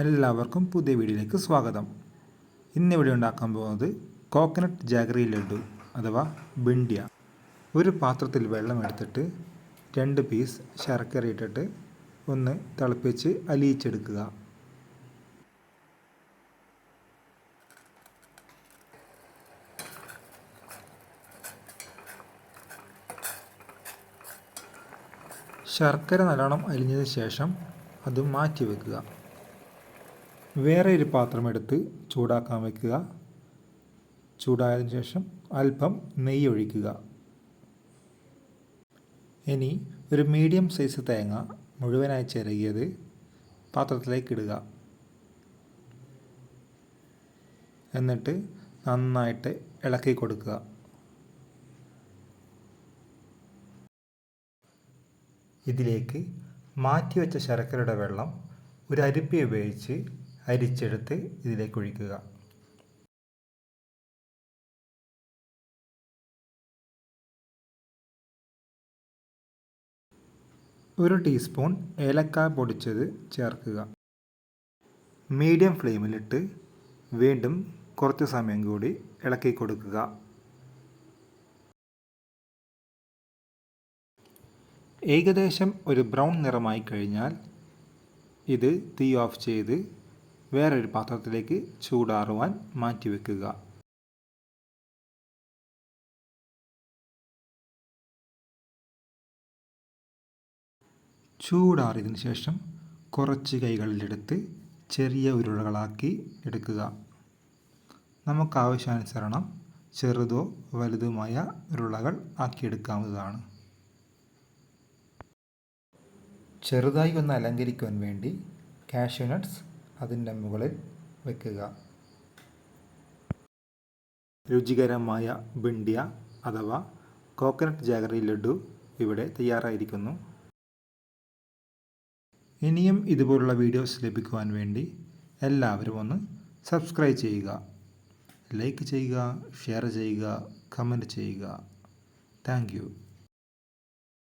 എല്ലാവർക്കും പുതിയ വീഡിയോയിലേക്ക് സ്വാഗതം. ഇന്ന് ഇവിടെ ഉണ്ടാക്കാൻ പോകുന്നത് കോക്കനട്ട് ജാഗറി ലഡു അഥവാ ബിണ്ടിയ. ഒരു പാത്രത്തിൽ വെള്ളം എടുത്തിട്ട് രണ്ട് പീസ് ശർക്കര ഇട്ടിട്ട് ഒന്ന് തിളപ്പിച്ച് അലിയിച്ചെടുക്കുക. ശർക്കര നല്ലോണം അലിഞ്ഞതിന് ശേഷം അത് മാറ്റി വെക്കുക വേറെ ഒരു പാത്രമെടുത്ത് ചൂടാക്കാൻ വയ്ക്കുക ചൂടായതിനു ശേഷം അല്പം നെയ്യ് ഒഴിക്കുക. ഇനി ഒരു മീഡിയം സൈസ് തേങ്ങ മുഴുവനായി ചിരകിയത് പാത്രത്തിലേക്ക് ഇടുക. എന്നിട്ട് നന്നായിട്ട് ഇളക്കി കൊടുക്കുക. ഇതിലേക്ക് മാറ്റിവെച്ച ശർക്കരയുടെ വെള്ളം ഒരു അരിപ്പി ഉപയോഗിച്ച് അരിച്ചെടുത്ത് ഇതിലേക്ക് ഒഴിക്കുക. ഒരു ടീസ്പൂൺ ഏലക്ക പൊടിച്ചത് ചേർക്കുക. മീഡിയം ഫ്ലെയിമിലിട്ട് വീണ്ടും കുറച്ച് സമയം കൂടി ഇളക്കി കൊടുക്കുക. ഏകദേശം ഒരു ബ്രൗൺ നിറമായി കഴിഞ്ഞാൽ ഇത് തീ ഓഫ് ചെയ്ത് വേറൊരു പാത്രത്തിലേക്ക് ചൂടാറുവാൻ മാറ്റി വെക്കുക ചൂടാറിയതിന് ശേഷം കുറച്ച് കൈകളിലെടുത്ത് ചെറിയ ഉരുളകളാക്കി എടുക്കുക. നമുക്ക് ആവശ്യാനുസരണം ചെറുതോ വലുതുമായ ഉരുളകൾ ആക്കിയെടുക്കാവുന്നതാണ്. ചെറുതായി ഒന്ന് അലങ്കരിക്കുവാൻ വേണ്ടി കാഷ്യൂ നട്ട്സ് അതിന്റെ മുകളിൽ വെക്കുക. രുചികരമായ ബിണ്ടിയ അഥവാ കോക്കനട്ട് ജാഗറി ലഡു ഇവിടെ തയ്യാറായിരിക്കുന്നു. ഇനിയും ഇതുപോലുള്ള വീഡിയോസ് ലഭിക്കുവാൻ വേണ്ടി എല്ലാവരും ഒന്ന് സബ്സ്ക്രൈബ് ചെയ്യുക. ലൈക്ക് ചെയ്യുക ഷെയർ ചെയ്യുക കമന്റ് ചെയ്യുക. താങ്ക്